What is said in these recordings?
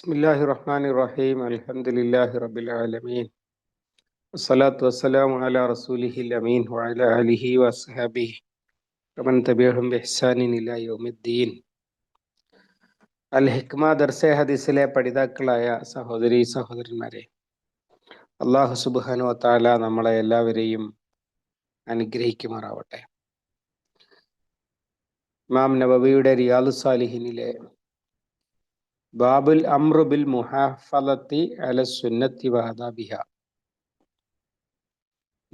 ബിസ്മില്ലാഹി റഹ്മാൻ റഹീം അൽഹംദുലില്ലാഹി റബ്ബിൽ ആലമീൻ. വസ്സലാത്തു വസ്സലാമു അലാ റസൂലിഹി അമീൻ വഅല ആലിഹി വസ്ഹബി കമൻ തബിയഹും ബിഹ്സാനിൻ ഇലാ യൗമിദ്ദീൻ. അൽ ഹിക്മ ദർസെ ഹദീസിലെ പഠിതാക്കളായ സഹോദരി സഹോദരന്മാരെ അള്ളാഹു സുബ്ഹാനഹു വതആല നമ്മളെ എല്ലാവരെയും അനുഗ്രഹിക്കുമാറാവട്ടെ. ഇമാം നബവിയുടെ റിയാദു സാലിഹിനിലെ ബാബുൽ അമ്രുബിൽ മുഹാഫലത്തി അല സുന്നത്തി വാദാബിഹ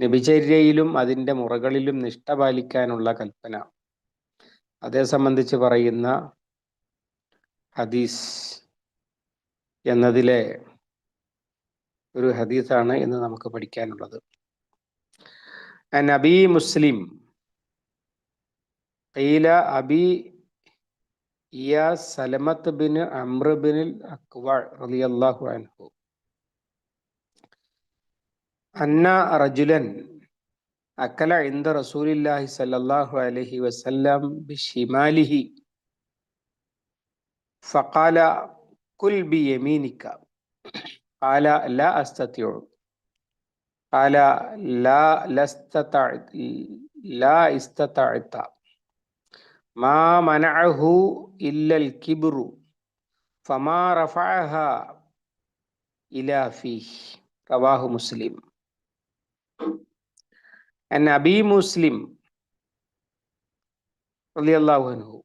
നബിചര്യയിലും അതിൻ്റെ മുറകളിലും നിഷ്ഠ പാലിക്കാനുള്ള കൽപ്പന അതേ സംബന്ധിച്ച് പറയുന്ന ഹദീസ് എന്നതിലെ ഒരു ഹദീസാണ് ഇന്ന് നമുക്ക് പഠിക്കാനുള്ളത് നബി മുസ്ലിം قيل أبي يا سلمة بن عمرو بن الأكوع رضي الله عنه. أن رجلا أكل عند رسول الله صلى الله عليه وسلم بشماله. فقال كل بيمينك. قال لا أستطيع. قال لا لا استطعت لا استطعت. മാ മനഅഹു ഇല്ലൽ കിബ്റു ഫമാ റഫഅഹ ഇലാ ഫീഹ്. റവാഹു മുസ്ലിം. അൻ അബി മുസ്ലിം റളിയല്ലാഹു അൻഹു.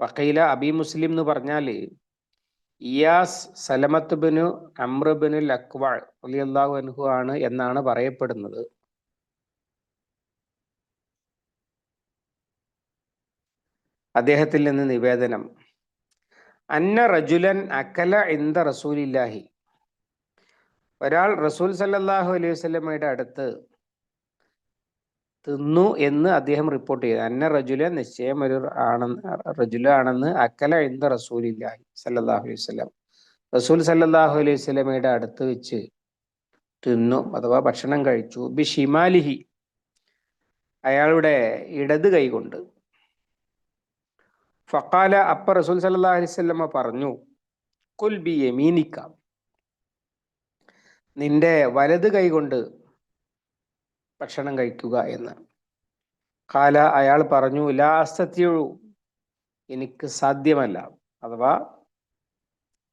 വഖീല അബി മുസ്ലിം എന്ന് പറഞ്ഞാൽ ഇയാസ് സലമത്ത് ബിനു അമ്രബിനു ലക്വാൾ റളിയല്ലാഹു അൻഹു ആണ് എന്നാണ് പറയപ്പെടുന്നത്. അദ്ദേഹത്തിൽ നിന്ന് നിവേദനം. അന്ന റജുലൻ അക്കല ഇന്ദ റസൂലില്ലാഹി. ഒരാൾ റസൂൽ സല്ലാഹു അലൈഹി വസ്ലമയുടെ അടുത്ത് തിന്നു എന്ന് അദ്ദേഹം റിപ്പോർട്ട് ചെയ്തു. അന്ന റജുല നിശ്ചയം ഒരു ആണെന്ന് റജുല ആണെന്ന് അക്കല ഇന്ദ റസൂലില്ലാഹി സല്ലാഹു അലൈഹി വസ്ലം റസൂൽ സല്ലാഹു അലൈഹി വസ്ലമയുടെ അടുത്ത് വെച്ച് തിന്നു അഥവാ ഭക്ഷണം കഴിച്ചു. ബി ഷിമാലിഹി അയാളുടെ ഇടത് കൈകൊണ്ട്. ഫക്കാല അപ്പ റസൂൽ സല്ലല്ലാഹു അലൈഹി വസല്ലമ പറഞ്ഞു കുൽ ബി യമീനിക്ക. നിന്റെ വലത് കൈകൊണ്ട് ഭക്ഷണം കഴിക്കുക എന്ന്. കാല അയാൾ പറഞ്ഞു ലാസ്തത്യഴു എനിക്ക് സാധ്യമല്ല അഥവാ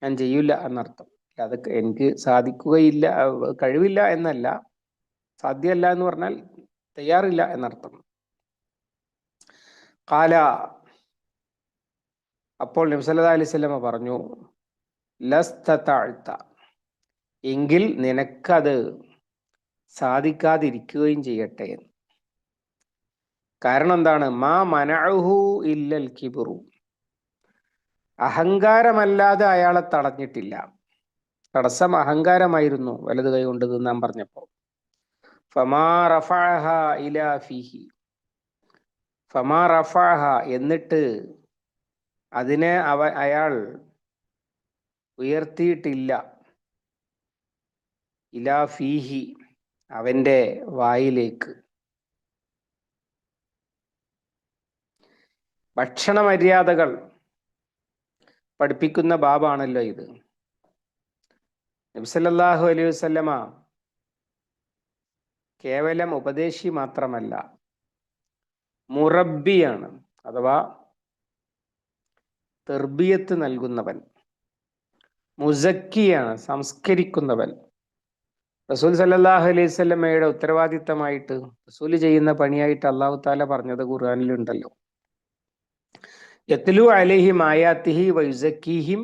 ഞാൻ ചെയ്യില്ല എന്നർത്ഥം. അത് എനിക്ക് സാധിക്കുകയില്ല കഴിവില്ല എന്നല്ല സാധ്യമല്ല എന്ന് പറഞ്ഞാൽ തയ്യാറില്ല എന്നർത്ഥം. കാല അപ്പോൾ നബ്സല്ലാ അലൈഹി പറഞ്ഞു ലസ്താഴ്ത്ത എങ്കിൽ നിനക്കത് സാധിക്കാതിരിക്കുകയും ചെയ്യട്ടെ കാരണം എന്താണ്? മാ മനഅഹു ഇല്ലൽ കിബുറു. അഹങ്കാരമല്ലാതെ അയാളെ തടഞ്ഞിട്ടില്ല. തടസ്സം അഹങ്കാരമായിരുന്നു വലത് കൈ കൊണ്ട് തിന്നാൻ പറഞ്ഞപ്പോ ഫമാ റഫഅഹ ഇലാ ഫിഹി. ഫമാ എന്നിട്ട് അതിനെ അവ അയാൾ ഉയർത്തിയിട്ടില്ല. ഇലാ ഫീഹി അവന്റെ വായിലേക്ക്. ഭക്ഷണ മര്യാദകൾ പഠിപ്പിക്കുന്ന ബാബാണല്ലോ ഇത്. നബ്സല്ലാഹു അലൈഹി വസ്ലമ കേവലം ഉപദേശി മാത്രമല്ല മുറബിയാണ് അഥവാ തെർബിയത്ത് നൽകുന്നവൻ. മുസക്കിയാണ് സംസ്കരിക്കുന്നവൻ. റസൂൽ സല്ലാഹു അലൈഹി സ്വലമയുടെ ഉത്തരവാദിത്തമായിട്ട് റസൂൽ ചെയ്യുന്ന പണിയായിട്ട് അള്ളാഹു താല പറഞ്ഞത് ഖുർആാനിലുണ്ടല്ലോ. യത്ലു അലഹി മായാത്തിഹി വയുസക്കീഹിം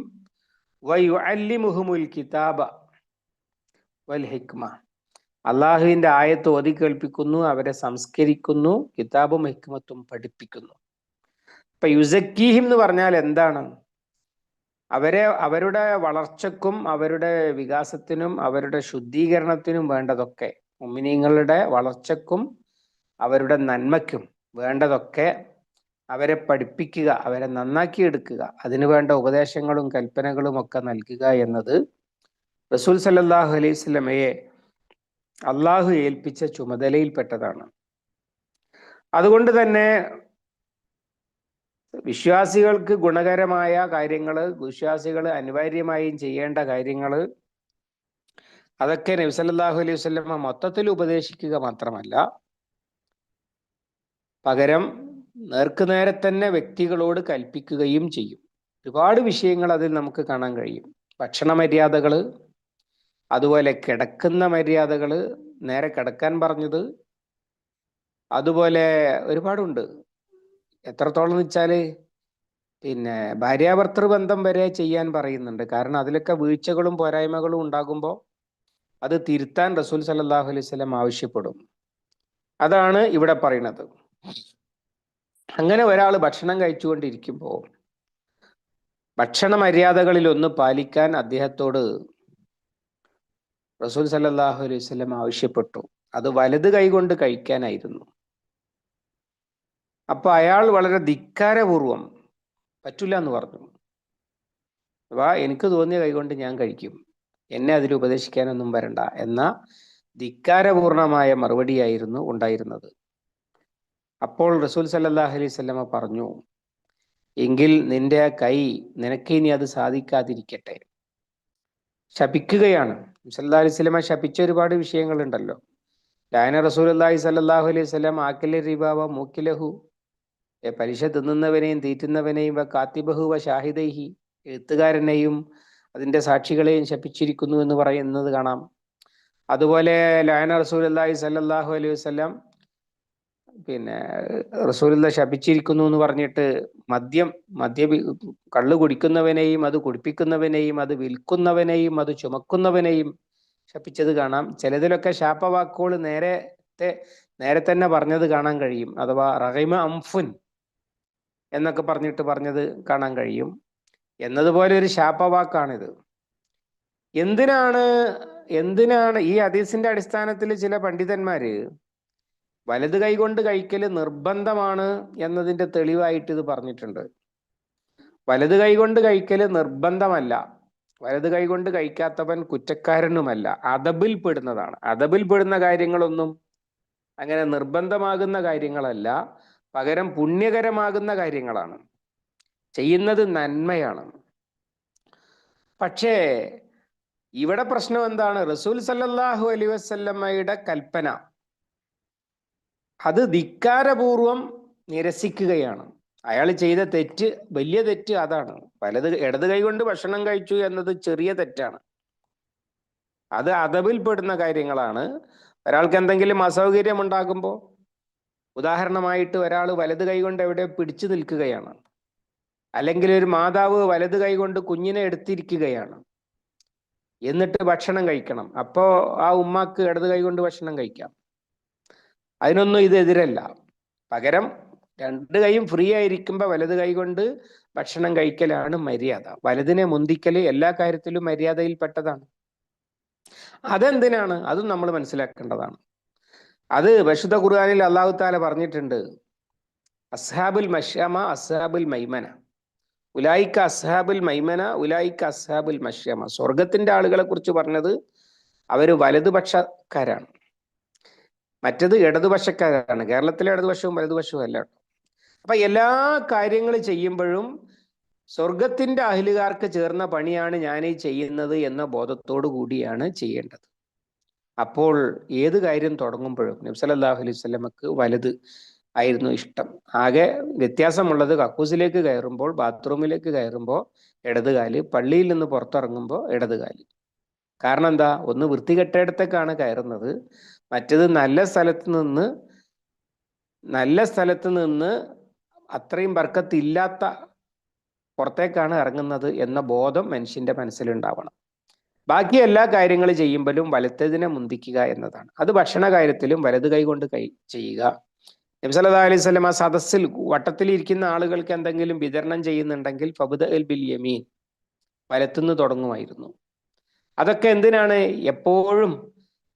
വയുഅല്ലിമുഹുമുൽ കിതാബ വൽ ഹിക്മ. അള്ളാഹുവിന്റെ ആയത്ത് ഓതി കേൾപ്പിക്കുന്നു അവരെ സംസ്കരിക്കുന്നു കിതാബും ഹിക്മത്തും പഠിപ്പിക്കുന്നു. ഇപ്പൊ യുസക്കീഹിം എന്ന് പറഞ്ഞാൽ എന്താണ്? അവരെ അവരുടെ വളർച്ചക്കും അവരുടെ വികാസത്തിനും അവരുടെ ശുദ്ധീകരണത്തിനും വേണ്ടതൊക്കെ മുമിനിങ്ങളുടെ വളർച്ചക്കും അവരുടെ നന്മയ്ക്കും വേണ്ടതൊക്കെ അവരെ പഠിപ്പിക്കുക അവരെ നന്നാക്കി എടുക്കുക. അതിനു വേണ്ട ഉപദേശങ്ങളും കൽപ്പനകളും ഒക്കെ നൽകുക എന്നത് റസൂൽ സല്ലാഹു അലൈഹി സ്വലമയെ അള്ളാഹു ഏൽപ്പിച്ച ചുമതലയിൽപ്പെട്ടതാണ്. അതുകൊണ്ട് തന്നെ വിശ്വാസികൾക്ക് ഗുണകരമായ കാര്യങ്ങൾ വിശ്വാസികൾ അനിവാര്യമായും ചെയ്യേണ്ട കാര്യങ്ങൾ അതൊക്കെ നബ്സല്ലാഹു അലൈഹി വസ്ലമ മൊത്തത്തിൽ ഉപദേശിക്കുക മാത്രമല്ല പകരം നേർക്കുനേരെ തന്നെ വ്യക്തികളോട് കൽപ്പിക്കുകയും ചെയ്യും. ഒരുപാട് വിഷയങ്ങൾ അതിൽ നമുക്ക് കാണാൻ കഴിയും. ഭക്ഷണ മര്യാദകൾ അതുപോലെ കിടക്കുന്ന മര്യാദകൾ നേരെ കിടക്കാൻ പറഞ്ഞത് അതുപോലെ ഒരുപാടുണ്ട്. എത്രത്തോളം വെച്ചാൽ പിന്നെ ഭാര്യാഭർത്തൃ ബന്ധം വരെ ചെയ്യാൻ പറയുന്നുണ്ട്. കാരണം അതിലൊക്കെ വീഴ്ചകളും പോരായ്മകളും ഉണ്ടാകുമ്പോൾ അത് തിരുത്താൻ റസൂൽ സല്ലാഹു അലൈഹി സ്വലം ആവശ്യപ്പെടും. അതാണ് ഇവിടെ പറയുന്നത്. അങ്ങനെ ഒരാൾ ഭക്ഷണം കഴിച്ചുകൊണ്ടിരിക്കുമ്പോൾ ഭക്ഷണ മര്യാദകളിൽ ഒന്ന് പാലിക്കാൻ അദ്ദേഹത്തോട് റസൂൽ സല്ലാഹു അലൈഹി സ്വലം ആവശ്യപ്പെട്ടു. അത് വലത് കൈകൊണ്ട് കഴിക്കാനായിരുന്നു. അപ്പൊ അയാൾ വളരെ ധിക്കാരപൂർവം പറ്റില്ല എന്ന് പറഞ്ഞു. വാ എനിക്ക് തോന്നിയ കൈകൊണ്ട് ഞാൻ കഴിക്കും. എന്നെ അതിൽ ഉപദേശിക്കാനൊന്നും വരണ്ട എന്ന ധിക്കാരപൂർണമായ മറുപടിയായിരുന്നു ഉണ്ടായിരുന്നത്. അപ്പോൾ റസൂൽ സല്ലാഹ് അലൈഹി സ്വല്ലമ പറഞ്ഞു എങ്കിൽ നിന്റെ കൈ നിനക്ക് ഇനി അത് സാധിക്കാതിരിക്കട്ടെ. ശപിക്കുകയാണ്. സല്ലാ അലൈഹി സ്വലമ ശപിച്ച ഒരുപാട് വിഷയങ്ങളുണ്ടല്ലോ. ലായന റസൂൽ അള്ളാഹി സല്ലാഹു അലൈഹി സ്വലം ആക്കിലെ റിബാവ മൂക്കിലഹു പലിശ തിന്നുന്നവനെയും തീറ്റുന്നവനെയും വ കാത്തിബഹു വ ഷാഹിദൈഹി എഴുത്തുകാരനെയും അതിന്റെ സാക്ഷികളെയും ശപിച്ചിരിക്കുന്നു എന്ന് പറയുന്നത് കാണാം. അതുപോലെ ലയന റസൂൽ അല്ലാഹി സല്ലാഹു അലൈഹി വസ്ലാം പിന്നെ റസൂലുള്ള ശപിച്ചിരിക്കുന്നു എന്ന് പറഞ്ഞിട്ട് മദ്യം മദ്യ കള്ളു കുടിക്കുന്നവനെയും അത് കുടിപ്പിക്കുന്നവനെയും അത് വിൽക്കുന്നവനെയും അത് ചുമക്കുന്നവനെയും ശപിച്ചത് കാണാം. ചിലതിലൊക്കെ ശാപവാക്കുകൾ നേരത്തെ നേരെ തന്നെ പറഞ്ഞത് കാണാൻ കഴിയും. അഥവാ റഹിമ അംഫുൻ എന്നൊക്കെ പറഞ്ഞിട്ട് പറഞ്ഞത് കാണാൻ കഴിയും. എന്നതുപോലെ ഒരു ശാപവാക്കാണിത്. എന്തിനാണ് എന്തിനാണ് ഈ ഹദീസിന്റെ അടിസ്ഥാനത്തിൽ ചില പണ്ഡിതന്മാര് വലത് കൈകൊണ്ട് കഴിക്കൽ നിർബന്ധമാണ് എന്നതിന്റെ തെളിവായിട്ട് ഇത് പറഞ്ഞിട്ടുണ്ട്. വലത് കൈകൊണ്ട് കഴിക്കൽ നിർബന്ധമല്ല. വലത് കൈകൊണ്ട് കഴിക്കാത്തവൻ കുറ്റക്കാരനുമല്ല. അതബിൽ പെടുന്നതാണ്. അതബിൽ പെടുന്ന കാര്യങ്ങളൊന്നും അങ്ങനെ നിർബന്ധമാകുന്ന കാര്യങ്ങളല്ല. പകരം പുണ്യകരമാകുന്ന കാര്യങ്ങളാണ്. ചെയ്യുന്നത് നന്മയാണ്. പക്ഷേ ഇവിടെ പ്രശ്നം എന്താണ്? റസൂൽ സല്ലല്ലാഹു അലി വസ്ല്ലമ്മയുടെ കൽപ്പന അത് ധിക്കാരപൂർവം നിരസിക്കുകയാണ്. അയാൾ ചെയ്ത തെറ്റ് വലിയ തെറ്റ് അതാണ്. വലത് ഇടത് കൈകൊണ്ട് ഭക്ഷണം കഴിച്ചു എന്നത് ചെറിയ തെറ്റാണ്. അത് അതവിൽപ്പെടുന്ന കാര്യങ്ങളാണ്. ഒരാൾക്ക് എന്തെങ്കിലും അസൗകര്യം ഉണ്ടാകുമ്പോൾ ഉദാഹരണമായിട്ട് ഒരാൾ വലത് കൈകൊണ്ട് എവിടെ പിടിച്ചു നിൽക്കുകയാണ്. അല്ലെങ്കിൽ ഒരു മാതാവ് വലത് കൈകൊണ്ട് കുഞ്ഞിനെ എടുത്തിരിക്കുകയാണ്. എന്നിട്ട് ഭക്ഷണം കഴിക്കണം. അപ്പോ ആ ഉമ്മാക്ക് ഇടത് കൈകൊണ്ട് ഭക്ഷണം കഴിക്കാം. അതിനൊന്നും ഇത് എതിരല്ല. പകരം രണ്ട് കൈയും ഫ്രീ ആയിരിക്കുമ്പോൾ വലത് കൈ കൊണ്ട് ഭക്ഷണം കഴിക്കലാണ് മര്യാദ. വലതിനെ മുന്തിക്കൽ എല്ലാ കാര്യത്തിലും മര്യാദയിൽപ്പെട്ടതാണ്. അതെന്തിനാണ്? അതും നമ്മൾ മനസ്സിലാക്കേണ്ടതാണ്. അത് വിശുദ്ധ ഖുർആാനിൽ അള്ളാഹു താല പറഞ്ഞിട്ടുണ്ട്. അസ്ഹാബുൽ മഷ്യമ അസ്ഹാബുൽ മൈമന. ഉലായിക്ക അസ്ഹാബുൽ മൈമന ഉലായിക്ക അസ്ഹാബുൽ മഷ്യമ. സ്വർഗത്തിന്റെ ആളുകളെ കുറിച്ച് പറഞ്ഞത് അവർ വലതുപക്ഷക്കാരാണ്. മറ്റത് ഇടതുപക്ഷക്കാരാണ്. കേരളത്തിലെ ഇടതുപക്ഷവും വലതുപക്ഷവും അല്ല. അപ്പൊ എല്ലാ കാര്യങ്ങൾ ചെയ്യുമ്പോഴും സ്വർഗത്തിന്റെ അഹിലുകാർക്ക് ചേർന്ന പണിയാണ് ഞാൻ ഈ ചെയ്യുന്നത് എന്ന ബോധത്തോടു കൂടിയാണ് ചെയ്യേണ്ടത്. അപ്പോൾ ഏത് കാര്യം തുടങ്ങുമ്പോഴും നബ്സലല്ലാഹു അലൈഹി സ്വലമക്ക് വലുത് ആയിരുന്നു ഇഷ്ടം. ആകെ വ്യത്യാസമുള്ളത് കക്കൂസിലേക്ക് കയറുമ്പോൾ ബാത്റൂമിലേക്ക് കയറുമ്പോൾ ഇടതുകാൽ പള്ളിയിൽ നിന്ന് പുറത്തിറങ്ങുമ്പോൾ ഇടതുകാൽ കാരണം എന്താ? ഒന്ന് വൃത്തികെട്ടയിടത്തേക്കാണ് കയറുന്നത്. മറ്റത് നല്ല സ്ഥലത്ത് നിന്ന് നല്ല സ്ഥലത്ത് നിന്ന് അത്രയും ബർക്കത്തില്ലാത്ത പുറത്തേക്കാണ് ഇറങ്ങുന്നത് എന്ന ബോധം മനുഷ്യന്റെ മനസ്സിലുണ്ടാവണം. ബാക്കി എല്ലാ കാര്യങ്ങൾ ചെയ്യുമ്പോഴും വലത്തതിനെ മുന്തിക്കുക എന്നതാണ്. അത് ഭക്ഷണ കാര്യത്തിലും വലത് കൈ കൊണ്ട് കൈ ചെയ്യുക. നബ്സല്ലാ അലൈഹി സ്വലം ആ സദസ്സിൽ വട്ടത്തിലിരിക്കുന്ന ആളുകൾക്ക് എന്തെങ്കിലും വിതരണം ചെയ്യുന്നുണ്ടെങ്കിൽ ഫബുദ എൽ ബിൽ യമീൻ വലത്തുനിന്ന് തുടങ്ങുമായിരുന്നു. അതൊക്കെ എന്തിനാണ്? എപ്പോഴും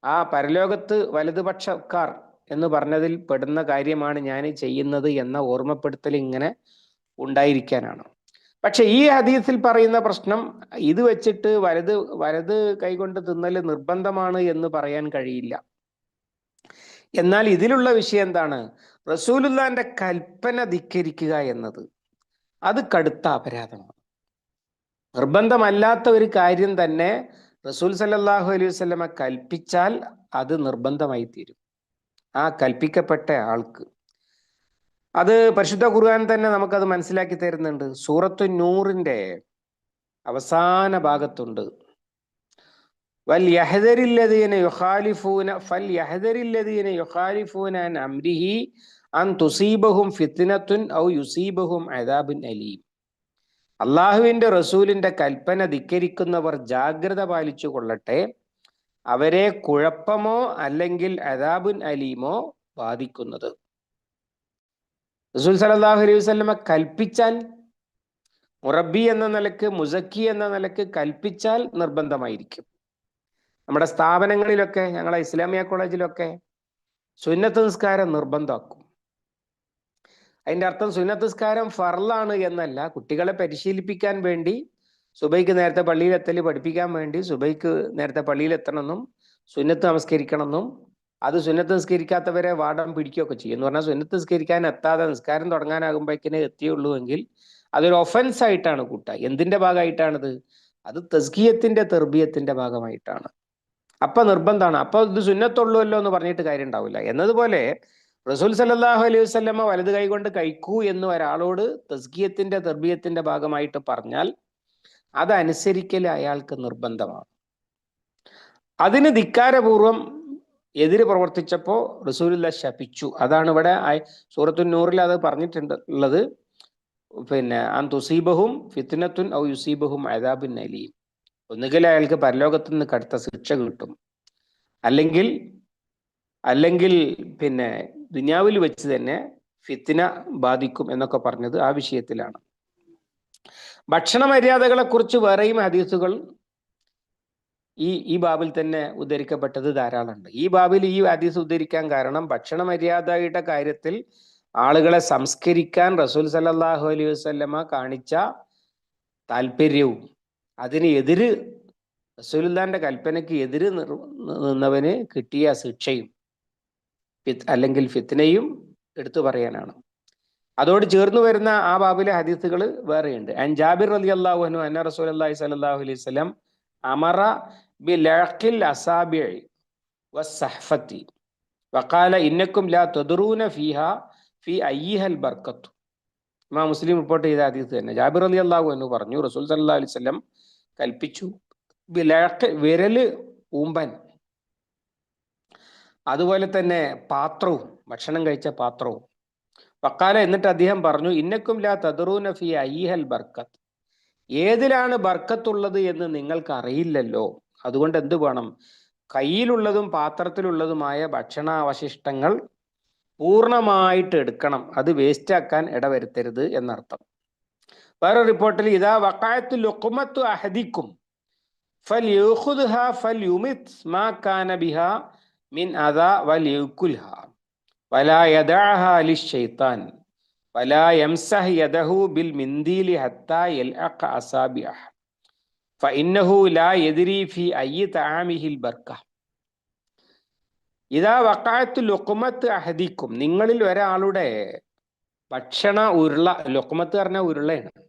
ആ പരലോകത്ത് വലതുപക്ഷക്കാർ എന്ന് പറഞ്ഞതിൽ പെടുന്ന കാര്യമാണ് ഞാൻ ചെയ്യുന്നത് എന്ന ഓർമ്മപ്പെടുത്തൽ ഇങ്ങനെ ഉണ്ടായിരിക്കാനാണ്. പക്ഷെ ഈ ഹദീസിൽ പറയുന്ന പ്രശ്നം ഇത് വെച്ചിട്ട് വലത് വലത് കൈകൊണ്ട് തിന്നൽ നിർബന്ധമാണ് എന്ന് പറയാൻ കഴിയില്ല. എന്നാൽ ഇതിലുള്ള വിഷയം എന്താണ്? റസൂലുല്ലാന്റെ കൽപ്പന ധിക്കരിക്കുക എന്നത്. അത് കടുത്ത അപരാധമാണ്. നിർബന്ധമല്ലാത്ത ഒരു കാര്യം തന്നെ റസൂൽ സല്ലാഹു അലൈഹി വസ്ലമ കൽപ്പിച്ചാൽ അത് നിർബന്ധമായി തീരും ആ കൽപ്പിക്കപ്പെട്ട ആൾക്ക്. അത് പരിശുദ്ധ ഖുർആൻ തന്നെ നമുക്കത് മനസ്സിലാക്കി തരുന്നുണ്ട്. സൂറത്തു നൂറിന്റെ അവസാന ഭാഗത്തുണ്ട്. വൽ യഹദരില്ലദീന യുഖാലിഫൂന ഫൽ യഹദരില്ലദീന യുഖാലിഫൂന അൻ അംരിഹി അൻ തുസീബഹും ഫിത്നത്തുൻ ഔ യുസീബഹും അദാബുൻ അലീം. അള്ളാഹുവിന്റെ റസൂലിന്റെ കൽപ്പന ധിക്കരിക്കുന്നവർ ജാഗ്രത പാലിച്ചു കൊള്ളട്ടെ. അവരെ കുഴപ്പമോ അല്ലെങ്കിൽ അദാബുൻ അലീമോ ബാധിക്കുന്നത്. റസൂൽ സലാഹു അലൈഹി വസ്ലമ കൽപ്പിച്ചാൽ മുറബി എന്ന നിലയ്ക്ക് മുസക്കി എന്ന നിലയ്ക്ക് കൽപ്പിച്ചാൽ നിർബന്ധമായിരിക്കും. നമ്മുടെ സ്ഥാപനങ്ങളിലൊക്കെ ഞങ്ങളെ ഇസ്ലാമിയ കോളേജിലൊക്കെ സുന്നത്ത് നിസ്കാരം നിർബന്ധമാക്കും. അതിന്റെ അർത്ഥം സുന്നത്ത് നിസ്കാരം ഫർലാണ് എന്നല്ല. കുട്ടികളെ പരിശീലിപ്പിക്കാൻ വേണ്ടി സുബൈക്ക് നേരത്തെ പള്ളിയിലെത്തൽ പഠിപ്പിക്കാൻ വേണ്ടി സുബൈക്ക് നേരത്തെ പള്ളിയിലെത്തണമെന്നും സുന്നത്ത് നമസ്കരിക്കണമെന്നും അത് സുന്നത്ത് നിസ്കരിക്കാത്തവരെ വാടം പിടിക്കുകയൊക്കെ ചെയ്യും. എന്ന് പറഞ്ഞാൽ സുന്നത്ത് നിസ്കരിക്കാൻ എത്താതെ നിസ്കാരം തുടങ്ങാനാകുമ്പോഴേക്കിനെ എത്തിയുള്ളൂ എങ്കിൽ അതൊരു ഒഫൻസ് ആയിട്ടാണ് കൂട്ട എന്തിന്റെ ഭാഗമായിട്ടാണത്? അത് തസ്കീയത്തിന്റെ തെർബീയത്തിന്റെ ഭാഗമായിട്ടാണ്. അപ്പൊ നിർബന്ധമാണ് അപ്പൊ ഇത് സുന്നത്തുള്ളൂല്ലോ എന്ന് പറഞ്ഞിട്ട് കാര്യം ഉണ്ടാവില്ല എന്നതുപോലെ റസൂൽ സല്ലാഹു അലൈഹി വസ്ലമ വലത് കൈകൊണ്ട് കഴിക്കൂ എന്ന് ഒരാളോട് തസ്കീയത്തിന്റെ തെർബീയത്തിന്റെ ഭാഗമായിട്ട് പറഞ്ഞാൽ അതനുസരിക്കൽ അയാൾക്ക് നിർബന്ധമാണ്. അതിന് ധിക്കാരപൂർവം എതിര് പ്രവർത്തിച്ചപ്പോൾ റസൂലുള്ള ശപിച്ചു. അതാണ് ഇവിടെ സൂറത്തു നൂറിൽ അത് പറഞ്ഞിട്ടുണ്ട് ഉള്ളത് പിന്നെ അൻ തുസീബഹും ഫിത്നത്തുൻ ഔ യുസീബഹും അദാബുൻ അലീം. ഒന്നുകിൽ അയാൾക്ക് പരലോകത്തു നിന്ന് കടുത്ത ശിക്ഷ കിട്ടും. അല്ലെങ്കിൽ അല്ലെങ്കിൽ പിന്നെ ദുനിയാവിൽ വെച്ച് തന്നെ ഫിത്തിന ബാധിക്കും എന്നൊക്കെ പറഞ്ഞത് ആ വിഷയത്തിലാണ്. ഭക്ഷണ മര്യാദകളെ കുറിച്ച് വേറെയും ഹദീസുകൾ ഈ ഈ ബാബിൽ തന്നെ ഉദ്ധരിക്കപ്പെട്ടത് ധാരാളമുണ്ട്. ഈ ബാബിൽ ഈ ഹദീസ് ഉദ്ധരിക്കാൻ കാരണം ഭക്ഷണ മര്യാദയുടെ കാര്യത്തിൽ ആളുകളെ സംസ്കരിക്കാൻ റസൂൽ സല്ലാഹു അലൈഹി വസ്ലമ കാണിച്ച താല്പര്യവും അതിന് എതിര് കൽപ്പനയ്ക്ക് എതിര് നിന്നവന് കിട്ടിയ ശിക്ഷയും അല്ലെങ്കിൽ ഫിത്നയും എടുത്തു പറയാനാണ്. അതോട് ചേർന്ന് വരുന്ന ആ ബാബിലെ ഹദീസുകൾ വേറെയുണ്ട്. അൻ ജാബിർ അലി അള്ളാഹു അനു അന്ന റസൂൽ അള്ളാഹി സലാഹു അലൈഹി സ്വലം അമറ ബി ലഖിൽ അസാബി വസ്സഹഫത്തി വക്കാല ഇന്നക്കും ലാ തൊതുറൂന ഫിഹ ഫി അയ്യഹൽ ബർക്കത്തു ഇമാ മുസ്ലിം റിപ്പോർട്ട് ചെയ്ത ഹദീസ് തന്നെ. ജാബിർ അലി അള്ളാഹു എന്ന് പറഞ്ഞു റസൂൽ സല്ലാ അലൈഹി സ്വലം കൽപ്പിച്ചു വിരൽ ഊമ്പൻ. അതുപോലെ തന്നെ പാത്രവും ഭക്ഷണം കഴിച്ച പാത്രവും. വക്കാല എന്നിട്ട് അദ്ദേഹം പറഞ്ഞു ഇന്നക്കും ലാ തദറൂന ഫി അയ്യഹൽ ബർക്കത്ത്. ഏതിലാണ് ബർക്കത്തുള്ളത് എന്ന് നിങ്ങൾക്ക് അറിയില്ലല്ലോ അതുകൊണ്ട് എന്ത് വേണം? കയ്യിലുള്ളതും പാത്രത്തിലുള്ളതുമായ ഭക്ഷണാവശിഷ്ടങ്ങൾ പൂർണമായിട്ട് എടുക്കണം. അത് വേസ്റ്റ് ആക്കാൻ ഇടവരുത്തരുത് എന്നർത്ഥം. വേറെ റിപ്പോർട്ടിൽ ഇതാ വക്കായത്ത് ലൊക്കുമത്തു അഹദിക്കും. ഫൽ ഫൽ യുമിത് മാ കാന ബിഹ മിൻ അദാ വൽ യുക്കുൽഹ വലാ യദഅഹ യദഹു ബിൽ അഹദിക്കും. നിങ്ങളിൽ ഒരാളുടെ ഭക്ഷണ ഉരുള ലൊക്കുമത്ത് പറഞ്ഞ ഉരുളയാണ്.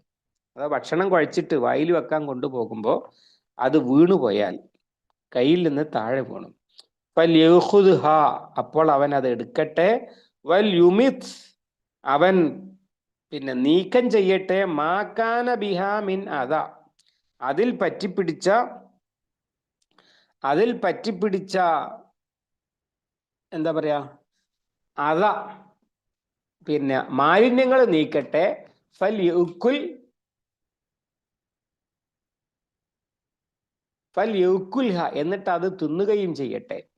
അത് ഭക്ഷണം കുഴച്ചിട്ട് വായിൽ വെക്കാൻ കൊണ്ടുപോകുമ്പോൾ അത് വീണുപോയാൽ കയ്യിൽ നിന്ന് താഴെ വീണു. യഹുദ്ഹ അപ്പോൾ അവൻ അത് എടുക്കട്ടെ. വൽ യുമിത് അവൻ പിന്നെ നീക്കം ചെയ്യട്ടെ മാക്കാന ബിഹാമിൻ അത അതിൽ പറ്റിപ്പിടിച്ച അതിൽ പറ്റിപ്പിടിച്ച എന്താ പറയാ? അത പിന്നെ മാലിന്യങ്ങൾ നീക്കട്ടെ. ഫൽ യുക്കുൽ ഫൽ എന്നിട്ട് അത് തിന്നുകയും ചെയ്യട്ടെ.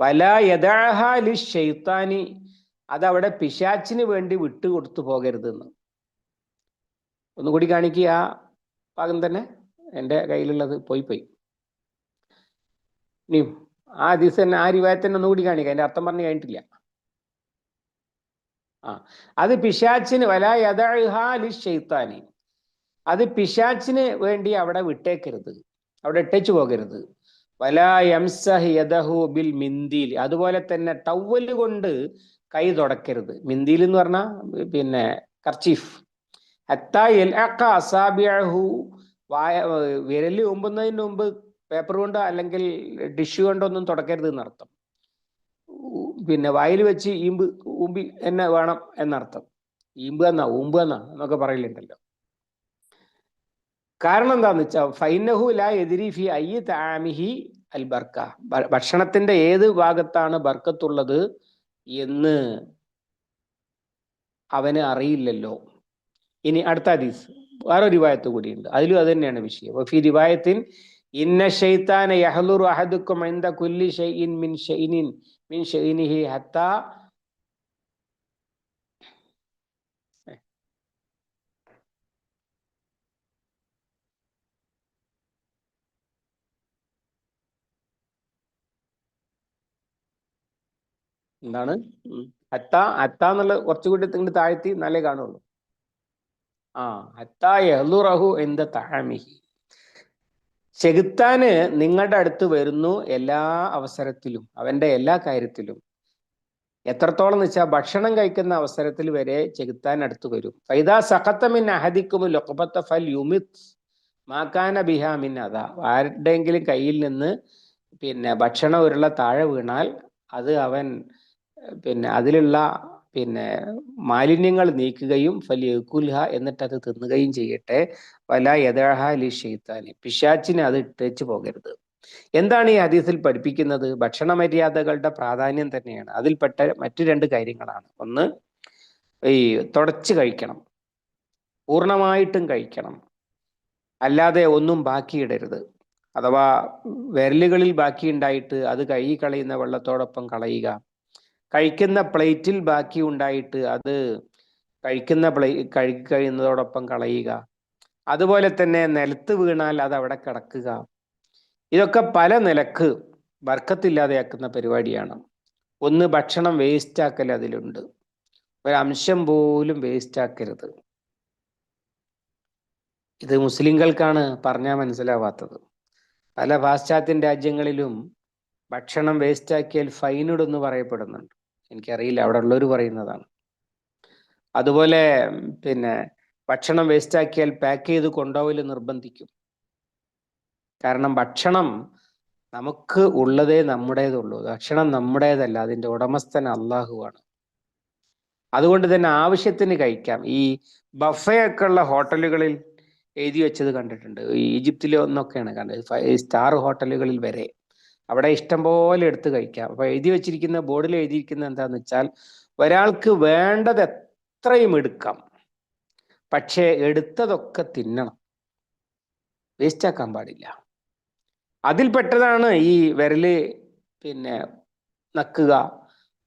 വല യഥാലി ഷെയ്ത്താനി അതവിടെ പിശാച്ചിന് വേണ്ടി വിട്ടുകൊടുത്തു പോകരുതെന്ന്. ഒന്നുകൂടി കാണിക്കുക ആ ഭാഗം തന്നെ. എന്റെ കയ്യിലുള്ളത് പോയി പോയി. ഇനിയും ആ ദിവസം തന്നെ ആ റിവായത്തന്നെ ഒന്നുകൂടി കാണിക്കുക എന്റെ അർത്ഥം പറഞ്ഞു കഴിഞ്ഞിട്ടില്ല. ആ അത് പിശാച്ചിന് വല യഥാലി ഷെയ്ത്താനി അത് പിശാച്ചിന് വേണ്ടി അവിടെ വിട്ടേക്കരുത്. അവിടെ ഇട്ടേച്ചു പോകരുത്. യദഹു ബിൽ മിന്തിൽ അതുപോലെ തന്നെ ടവൽ കൊണ്ട് കൈ തുടക്കരുത്. മിന്തിയിൽ എന്ന് പറഞ്ഞാൽ പിന്നെ കർച്ചീഫ്. അസാബിഅഹു. വായ വിരൽ ഉമ്പുന്നതിന് മുമ്പ് പേപ്പർ കൊണ്ടോ അല്ലെങ്കിൽ ഡിഷ് കൊണ്ടോ ഒന്നും തുടക്കരുത് എന്നർത്ഥം. പിന്നെ വായിൽ വെച്ച് ഈമ്പ് ഊമ്പി എന്നെ വേണം എന്നർത്ഥം. ഈമ്പ് എന്നാ ഊമ്പ് എന്നാ എന്നൊക്കെ പറയലുണ്ടല്ലോ. കാരണം എന്താന്ന് വെച്ചാൽ ഫൈനഹു ലാ എതിരിഫി അയ്യ താമിഹി അൽ ബർക്ക. ഭക്ഷണത്തിന്റെ ഏത് ഭാഗത്താണ് ബർക്കത്തുള്ളത്? എന്ന് അവന് അറിയില്ലല്ലോ. ഇനി അടുത്ത ഹദീസ്. വേറെ റിവായത്ത് കൂടിയുണ്ട്. അതിലും അത് തന്നെയാണ് വിഷയം. ഫി റിവായത്തിൻ ഇന്ന ഷെയ്ത്താന യഹ്ലുറു അഹദുക്കും ഇന്ദ കുല്ലി ഷൈഇൻ മിൻ ഷൈനിൻ മിൻ ഷൈനിഹി ഹത്താ എന്താണ്? അത്ത അത്ത എന്നുള്ള കുറച്ചുകൂടി ഇങ്ങോട്ട് താഴ്ത്തി എന്നാലേ കാണുള്ളൂ. ആ അത്ത യഹ്ലുറഹു എന്ത തഹമിഹി ചെകുത്താന് നിങ്ങളുടെ അടുത്ത് വരുന്നു എല്ലാ അവസരത്തിലും അവന്റെ എല്ലാ കാര്യത്തിലും. എത്രത്തോളം എന്ന് വെച്ചാൽ ഭക്ഷണം കഴിക്കുന്ന അവസരത്തിൽ വരെ ചെകുത്താൻ അടുത്ത് വരും. ഫൈദാ സഖത്തമിൻ അഹദിക്കും ലൊക്കപ്പത്ത ഫൽ യുമിത്. മാക്കാന ബിഹാമിൻ അതാ ആരുടെയെങ്കിലും കയ്യിൽ നിന്ന് പിന്നെ ഭക്ഷണം ഉരുള്ള താഴെ വീണാൽ അത് അവൻ പിന്നെ അതിലുള്ള പിന്നെ മാലിന്യങ്ങൾ നീക്കുകയും ഫലിയക്കുൽഹ എന്നിട്ട് അത് തിന്നുകയും ചെയ്യട്ടെ. വല അലി ഷെയ്ത്താനി പിശാച്ചിന് അത് ഇട്ടേച്ച് പോകരുത്. എന്താണ് ഈ ഹദീസിൽ പഠിപ്പിക്കുന്നത്? ഭക്ഷണ മര്യാദകളുടെ പ്രാധാന്യം തന്നെയാണ്. അതിൽപ്പെട്ട മറ്റു രണ്ട് കാര്യങ്ങളാണ്. ഒന്ന് ഈ തുടച്ച് കഴിക്കണം. പൂർണമായിട്ടും കഴിക്കണം. അല്ലാതെ ഒന്നും ബാക്കിയിടരുത്. അഥവാ വിരലുകളിൽ ബാക്കിയുണ്ടായിട്ട് അത് കഴുകി കളയുന്ന വെള്ളത്തോടൊപ്പം കളയുക. കഴിക്കുന്ന പ്ലേറ്റിൽ ബാക്കി ഉണ്ടായിട്ട് അത് കഴിക്കുന്ന പ്ലേ കഴിയുന്നതോടൊപ്പം കളയുക. അതുപോലെ തന്നെ നിലത്ത് വീണാൽ അത് അവിടെ കിടക്കുക. ഇതൊക്കെ പല നിലയ്ക്ക് വർക്കത്തില്ലാതെയാക്കുന്ന പരിപാടിയാണ്. ഒന്ന് ഭക്ഷണം വേസ്റ്റ് ആക്കൽ അതിലുണ്ട്. ഒരംശം പോലും വേസ്റ്റ് ആക്കരുത് ഇത് മുസ്ലിങ്ങൾക്കാണ് പറഞ്ഞാൽ മനസ്സിലാവാത്തത്. പല പാശ്ചാത്യൻ രാജ്യങ്ങളിലും ഭക്ഷണം വേസ്റ്റ് ആക്കിയാൽ എന്ന് പറയപ്പെടുന്നുണ്ട്. എനിക്കറിയില്ല. അവിടെ ഉള്ളവർ പറയുന്നതാണ്. അതുപോലെ പിന്നെ ഭക്ഷണം വേസ്റ്റ് ആക്കിയാൽ പാക്ക് ചെയ്ത് കൊണ്ടുപോകൽ നിർബന്ധിക്കും. കാരണം ഭക്ഷണം നമുക്ക് ഉള്ളതേ നമ്മുടേതുള്ളൂ. ഭക്ഷണം നമ്മുടേതല്ല അതിന്റെ ഉടമസ്ഥൻ അള്ളാഹുവാണ് അതുകൊണ്ട് തന്നെ ആവശ്യത്തിന് കഴിക്കാം. ഈ ബഫേ ഒക്കെ ഉള്ള ഹോട്ടലുകളിൽ എഴുതി വെച്ചത് കണ്ടിട്ടുണ്ട്. ഈജിപ്തിലെ ഒന്നൊക്കെയാണ് കണ്ടത്. സ്റ്റാർ ഹോട്ടലുകളിൽ വരെ. അവിടെ ഇഷ്ടം പോലെ എടുത്ത് കഴിക്കാം. അപ്പൊ എഴുതി വെച്ചിരിക്കുന്ന ബോർഡിൽ എഴുതിയിരിക്കുന്ന എന്താന്ന് വെച്ചാൽ ഒരാൾക്ക് വേണ്ടത് എത്രയും എടുക്കാം. പക്ഷേ എടുത്തതൊക്കെ തിന്നണം. വേസ്റ്റ് ആക്കാൻ പാടില്ല. അതിൽപ്പെട്ടതാണ് ഈ വിരൽ പിന്നെ നക്കുക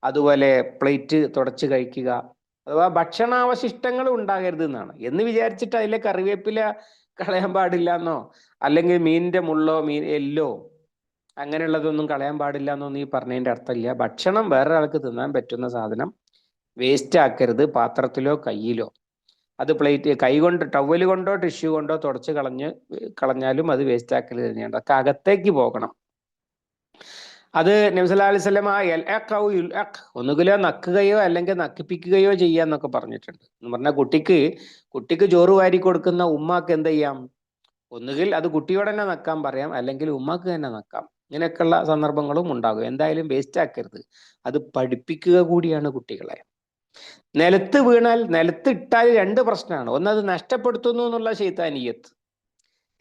അതുപോലെ പ്ലേറ്റ് തുടച്ച് കഴിക്കുക അഥവാ ഭക്ഷണാവശിഷ്ടങ്ങൾ ഉണ്ടാകരുത് എന്നാണ്. എന്ന് വിചാരിച്ചിട്ട് അതിലെ കറിവേപ്പില കളയാൻ പാടില്ല എന്നോ അല്ലെങ്കിൽ മീനിന്റെ മുള്ളോ മീൻ എല്ലോ അങ്ങനെയുള്ളതൊന്നും കളയാൻ പാടില്ല എന്നൊന്നും ഈ പറഞ്ഞതിന്റെ അർത്ഥമില്ല. ഭക്ഷണം വേറൊരാൾക്ക് തിന്നാൻ പറ്റുന്ന സാധനം വേസ്റ്റ് ആക്കരുത് പാത്രത്തിലോ കയ്യിലോ. അത് പ്ലേറ്റ് കൈ കൊണ്ട് ടവൽ കൊണ്ടോ ടിഷ്യൂ കൊണ്ടോ തുടച്ച് കളഞ്ഞ് കളഞ്ഞാലും അത് വേസ്റ്റ് ആക്കൽ തന്നെയാണ്. അതൊക്കെ അകത്തേക്ക് പോകണം. അത് നബ്സല്ലാ ഒന്നുകിലോ നക്കുകയോ അല്ലെങ്കിൽ നക്കിപ്പിക്കുകയോ ചെയ്യാന്നൊക്കെ പറഞ്ഞിട്ടുണ്ട്. എന്ന് പറഞ്ഞാൽ കുട്ടിക്ക് കുട്ടിക്ക് ചോറ് വാരി കൊടുക്കുന്ന ഉമ്മാക്ക് എന്ത് ചെയ്യാം? ഒന്നുകിൽ അത് കുട്ടിയോട് തന്നെ നക്കാൻ പറയാം അല്ലെങ്കിൽ ഉമ്മാക്ക് തന്നെ നക്കാം. ഇങ്ങനെയൊക്കെയുള്ള സന്ദർഭങ്ങളും ഉണ്ടാകും. എന്തായാലും വേസ്റ്റ് ആക്കരുത്. അത് പഠിപ്പിക്കുക കൂടിയാണ് കുട്ടികളെ. നിലത്ത് വീണാൽ നിലത്ത് ഇട്ടാൽ രണ്ട് പ്രശ്നമാണ്. ഒന്ന് അത് നഷ്ടപ്പെടുത്തുന്നു എന്നുള്ള ശൈത്താനീയത്ത്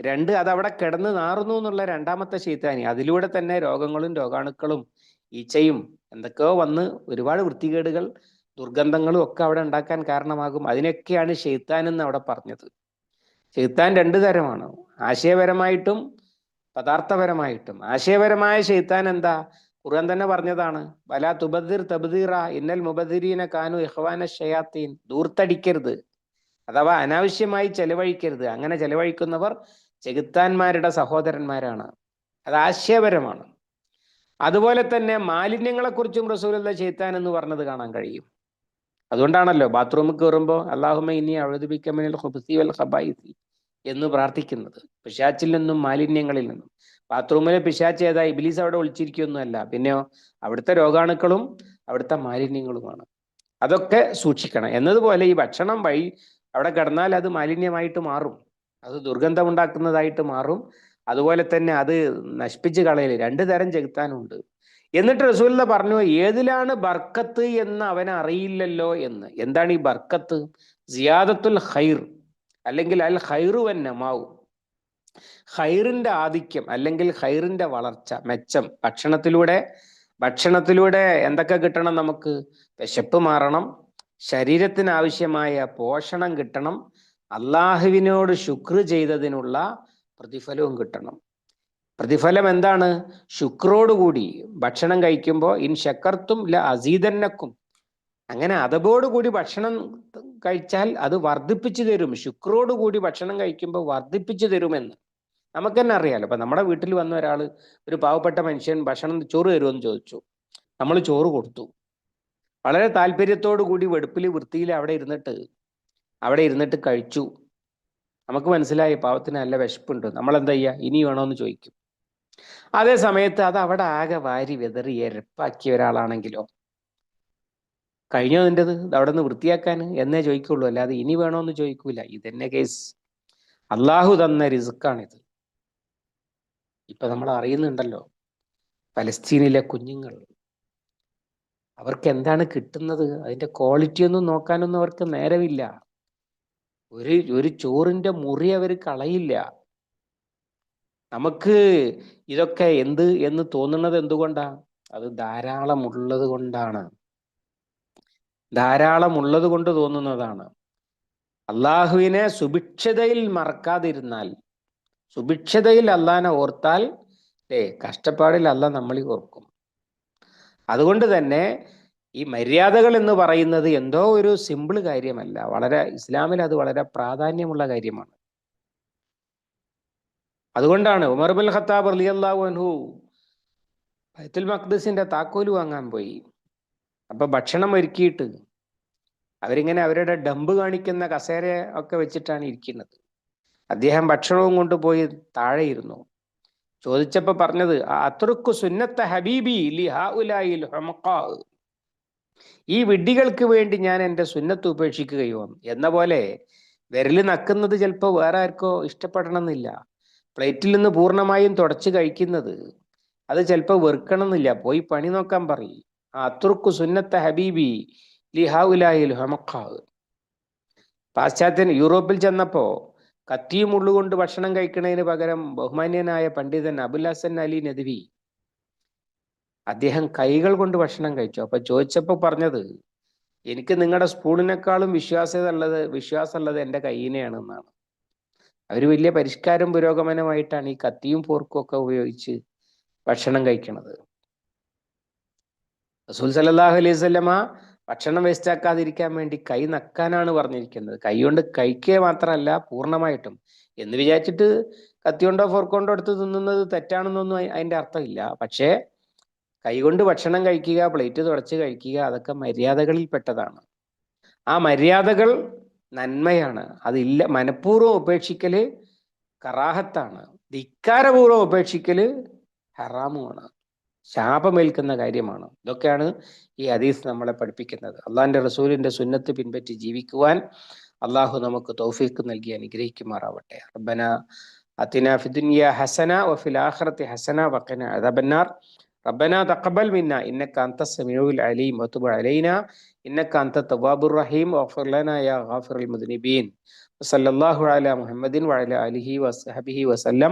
രണ്ട് അതവിടെ കിടന്ന് നാറുന്നു എന്നുള്ള രണ്ടാമത്തെ ശൈത്താനി അതിലൂടെ തന്നെ രോഗങ്ങളും രോഗാണുക്കളും ഈച്ചയും എന്തൊക്കെയോ വന്ന് ഒരുപാട് വൃത്തികേടുകൾ ദുർഗന്ധങ്ങളും ഒക്കെ അവിടെ ഉണ്ടാക്കാൻ കാരണമാകും. അതിനൊക്കെയാണ് ഷെയ്ത്താൻ എന്ന് അവിടെ പറഞ്ഞത്. ഷെയ്ത്താൻ രണ്ട് തരമാണ്. ആശയപരമായിട്ടും പദാർത്ഥപരമായിട്ടും. ആശയപരമായ ഷെയ്ത്താൻ എന്താ? ഖുർആൻ തന്നെ പറഞ്ഞതാണ് വല തുബദിർ തബ്ദീറ ഇന്നൽ മുബദിരീന കാനു ഇഹ്വാന ഷയാത്തീൻ. ദൂർത്തടിക്കരുത് അഥവാ അനാവശ്യമായി ചെലവഴിക്കരുത്. അങ്ങനെ ചെലവഴിക്കുന്നവർ ചെകുത്താന്മാരുടെ സഹോദരന്മാരാണ്. അത് ആശയപരമാണ്. അതുപോലെ തന്നെ മാലിന്യങ്ങളെക്കുറിച്ചും റസൂലുള്ള ചെയ്ത്താൻ എന്ന് പറഞ്ഞത് കാണാൻ കഴിയും. അതുകൊണ്ടാണല്ലോ ബാത്റൂമിൽ കയറുമ്പോൾ അള്ളാഹുമ ഇനി അഴുതുബിക്കമിനൽ ഹുബസി വൽ ഹബായിസി എന്ന് പ്രാർത്ഥിക്കുന്നത്. പിശാച്ചിൽ നിന്നും മാലിന്യങ്ങളിൽ നിന്നും. ബാത്റൂമിലെ പിശാച്ച് ഏതാ? ഇബിലീസ് അവിടെ ഒളിച്ചിരിക്കുകയൊന്നുമല്ല പിന്നെയോ അവിടുത്തെ രോഗാണുക്കളും അവിടുത്തെ മാലിന്യങ്ങളുമാണ്. അതൊക്കെ സൂക്ഷിക്കണം. എന്നതുപോലെ ഈ ഭക്ഷണം വഴി അവിടെ കിടന്നാൽ അത് മാലിന്യമായിട്ട് മാറും. അത് ദുർഗന്ധമുണ്ടാക്കുന്നതായിട്ട് മാറും. അതുപോലെ തന്നെ അത് നശിപ്പിച്ച് കളയൽ. രണ്ട് തരം ചെകുത്താനുണ്ട്. എന്നിട്ട് റസൂല്ല പറഞ്ഞു ഏതിലാണ് ബർക്കത്ത് എന്ന് അവൻ അറിയില്ലല്ലോ എന്ന്? എന്താണ് ഈ ബർക്കത്ത്? സിയാദത്തുൽ ഖൈർ. അല്ലെങ്കിൽ അൽ ഖൈറു വൻ നമാവും. ഖൈറിന്റെ ആധിക്യം അല്ലെങ്കിൽ ഹൈറിന്റെ വളർച്ച മെച്ചം ഭക്ഷണത്തിലൂടെ ഭക്ഷണത്തിലൂടെ എന്തൊക്കെ കിട്ടണം നമുക്ക്? വിശപ്പ് മാറണം ശരീരത്തിന് ആവശ്യമായ പോഷണം കിട്ടണം അള്ളാഹുവിനോട് ശുക്ർ ചെയ്തതിനുള്ള പ്രതിഫലവും കിട്ടണം. പ്രതിഫലം എന്താണ്? ശുക്രോടുകൂടി ഭക്ഷണം കഴിക്കുമ്പോൾ ഇൻ ശക്കർത്തും ല അസീതന്നക്കും അങ്ങനെ അതബോടുകൂടി ഭക്ഷണം കഴിച്ചാൽ അത് വർദ്ധിപ്പിച്ചു തരും. ശുക്രോടുകൂടി ഭക്ഷണം കഴിക്കുമ്പോൾ വർദ്ധിപ്പിച്ചു തരുമെന്ന്. നമുക്ക് തന്നെ അറിയാലോ. അപ്പൊ നമ്മുടെ വീട്ടിൽ വന്ന ഒരാൾ ഒരു പാവപ്പെട്ട മനുഷ്യൻ ഭക്ഷണം ചോറ് തരുമെന്ന് ചോദിച്ചു. നമ്മൾ ചോറ് കൊടുത്തു. വളരെ താല്പര്യത്തോടു കൂടി വെടുപ്പിൽ വൃത്തിയിൽ അവിടെ ഇരുന്നിട്ട് അവിടെ ഇരുന്നിട്ട് കഴിച്ചു. നമുക്ക് മനസ്സിലായി പാവത്തിന് നല്ല വിശപ്പുണ്ട്. നമ്മൾ എന്താ ചെയ്യുക ഇനി വേണോന്ന് ചോദിക്കും. അതേ സമയത്ത് അത് അവിടെ ആകെ വാരി വിതറി എരപ്പാക്കിയ ഒരാളാണെങ്കിലോ കഴിഞ്ഞോ നിന്റെത്? അവിടെ നിന്ന് വൃത്തിയാക്കാൻ? എന്നേ ചോദിക്കുള്ളൂ. അല്ലാതെ ഇനി വേണോന്ന് ചോദിക്കൂല. ഇതന്നെ കേസ് അള്ളാഹു തന്ന റിസുക്കാണിത്. ഇപ്പൊ നമ്മൾ അറിയുന്നുണ്ടല്ലോ പലസ്തീനിലെ കുഞ്ഞുങ്ങൾ. അവർക്ക് എന്താണ് കിട്ടുന്നത്? അതിന്റെ ക്വാളിറ്റി ഒന്നും നോക്കാനൊന്നും അവർക്ക് നേരമില്ല. ഒരു ഒരു ചോറിന്റെ മുറി അവർ കളയില്ല. നമുക്ക് ഇതൊക്കെ എന്ത് എന്ന് തോന്നുന്നത് എന്തുകൊണ്ടാ? അത് ധാരാളം ഉള്ളത് കൊണ്ടാണ്. ധാരാളം ഉള്ളത് കൊണ്ട് തോന്നുന്നതാണ്. അള്ളാഹുവിനെ സുഭിക്ഷതയിൽ മറക്കാതിരുന്നാൽ സുഭിക്ഷതയിൽ അല്ലാനെ ഓർത്താൽ ഏ കഷ്ടപ്പാടിൽ അല്ല നമ്മൾ ഓർക്കും. അതുകൊണ്ട് തന്നെ ഈ മര്യാദകൾ എന്ന് പറയുന്നത് എന്തോ ഒരു സിമ്പിൾ കാര്യമല്ല. വളരെ ഇസ്ലാമിൽ അത് വളരെ പ്രാധാന്യമുള്ള കാര്യമാണ്. അതുകൊണ്ടാണ് ഉമർ ബുൽ ഖത്താബ് റളിയല്ലാഹു അൻഹു ബൈത്തുൽ മഖ്ദസിന്റെ താക്കോൽ വാങ്ങാൻ പോയി. അപ്പൊ ഭക്ഷണം ഒരുക്കിയിട്ട് അവരിങ്ങനെ അവരുടെ ഡമ്പ് കാണിക്കുന്ന കസേര ഒക്കെ വെച്ചിട്ടാണ് ഇരിക്കുന്നത്. അദ്ദേഹം ഭക്ഷണവും കൊണ്ടുപോയി താഴെ ഇരുന്നു. ചോദിച്ചപ്പോ പറഞ്ഞത് അത്രക്കു സുന്നത്ത ഹബീബി ഈ വിഡ്ഢികൾക്ക് വേണ്ടി ഞാൻ എന്റെ സുന്നത്ത് ഉപേക്ഷിക്കുകയോ? എന്ന പോലെ വിരൽ നക്കുന്നത് ചിലപ്പോൾ വേറെ ആർക്കോ ഇഷ്ടപ്പെടണമെന്നില്ല. പ്ലേറ്റിൽ നിന്ന് പൂർണമായും തുടച്ച് കഴിക്കുന്നത് അത് ചിലപ്പോൾ വെറുക്കണമെന്നില്ല. പോയി പണി നോക്കാൻ പറയും. അത്രക്കു സുന്നത്ത ഹബീബി ലിഹാഉലായിൽ ഹമഖാവ് പാശ്ചാത്യൻ യൂറോപ്പിൽ ചെന്നപ്പോ കത്തിയും ഉള്ളുകൊണ്ട് ഭക്ഷണം കഴിക്കുന്നതിന് പകരം ബഹുമാന്യനായ പണ്ഡിതൻ അബുൽ ഹസൻ അലി നദ്വി അദ്ദേഹം കൈകൾ കൊണ്ട് ഭക്ഷണം കഴിച്ചു. അപ്പൊ ചോദിച്ചപ്പോ പറഞ്ഞത് എനിക്ക് നിങ്ങളുടെ സ്പൂണിനേക്കാളും വിശ്വാസ്യത ഉള്ളത് വിശ്വാസമുള്ളത് എന്റെ കയ്യിനെയാണ് എന്നാണ് അവർ വലിയ പരിഷ്കാരം പുരോഗമനമായിട്ടാണ് ഈ കത്തിയും പോർക്കും ഒക്കെ ഉപയോഗിച്ച് ഭക്ഷണം കഴിക്കണത്. റസൂൽ സല്ലല്ലാഹു അലൈഹി വസല്ലമ ഭക്ഷണം വേസ്റ്റ് ആക്കാതിരിക്കാൻ വേണ്ടി കൈ നക്കാനാണ് പറഞ്ഞിരിക്കുന്നത്. കൈ കൊണ്ട് കഴിക്കുക മാത്രമല്ല പൂർണമായിട്ടും. എന്ന് വിചാരിച്ചിട്ട് കത്തിയോണ്ടോ ഫോർക്കൊണ്ടോ എടുത്ത് തിന്നുന്നത് തെറ്റാണെന്നൊന്നും അതിന്റെ അർത്ഥമില്ല. പക്ഷേ കൈകൊണ്ട് ഭക്ഷണം കഴിക്കുക പ്ലേറ്റ് തുടച്ച് കഴിക്കുക അതൊക്കെ മര്യാദകളിൽ പെട്ടതാണ്. ആ മര്യാദകൾ നന്മയാണ്. അതില്ല മനഃപൂർവം ഉപേക്ഷിക്കൽ കറാഹത്താണ്. ധിക്കാരപൂർവം ഉപേക്ഷിക്കൽ ഹറാമുമാണ്. ശാപമേൽക്കുന്ന കാര്യമാണ് ഇതൊക്കെയാണ് ഈ ഹദീസ് നമ്മളെ പഠിപ്പിക്കുന്നത് അള്ളാഹിന്റെ റസൂലിന്റെ സുന്നത്ത് പിൻപറ്റി ജീവിക്കുവാൻ അള്ളാഹു നമുക്ക് തൗഫീഖ് നൽകി അനുഗ്രഹിക്കുമാറാവട്ടെ റബ്ബന അത്തിന ഫിദുനിയ ഹസന വഫിൽ ആഖിറത്തി ഹസന വഖന അദബന്നാർ ربنا تقبل منا إنك أنت السميع العليم وتب علينا إنك أنت التواب الرحيم واغفر لنا يا غافر المذنبين وصلى الله على محمد وعلى آله وصحبه وسلم